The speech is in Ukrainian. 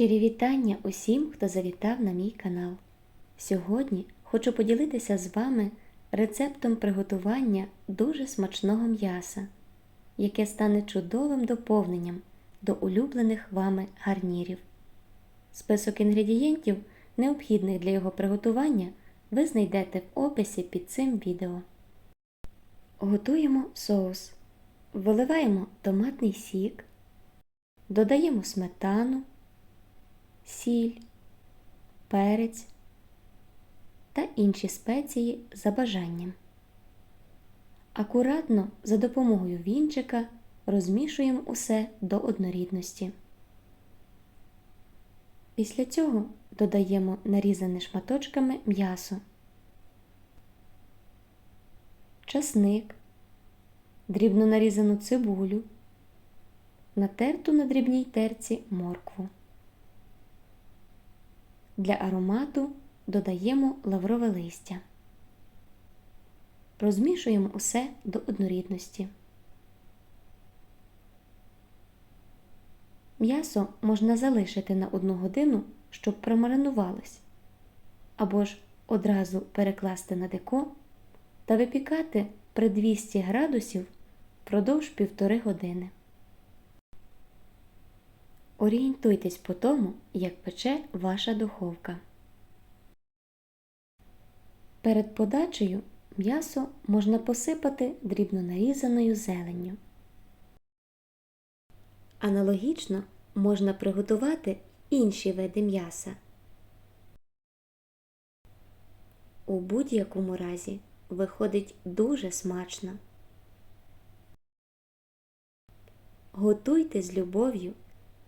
Щирі вітання усім, хто завітав на мій канал. Сьогодні хочу поділитися з вами рецептом приготування дуже смачного м'яса, яке стане чудовим доповненням до улюблених вами гарнірів. Список інгредієнтів, необхідних для його приготування, ви знайдете в описі під цим відео. Готуємо соус. Виливаємо томатний сік, додаємо сметану, сіль, перець та інші спеції за бажанням. Акуратно за допомогою вінчика розмішуємо усе до однорідності. Після цього додаємо нарізане шматочками м'ясо, часник, дрібно нарізану цибулю, натерту на дрібній терці моркву. Для аромату додаємо лаврове листя. Розмішуємо усе до однорідності. М'ясо можна залишити на одну годину, щоб промаринувалось, або ж одразу перекласти на деко та випікати при 200 градусів впродовж півтори години. Орієнтуйтесь по тому, як пече ваша духовка. Перед подачею м'ясо можна посипати дрібно нарізаною зеленню. Аналогічно можна приготувати інші види м'яса. У будь-якому разі виходить дуже смачно. Готуйте з любов'ю,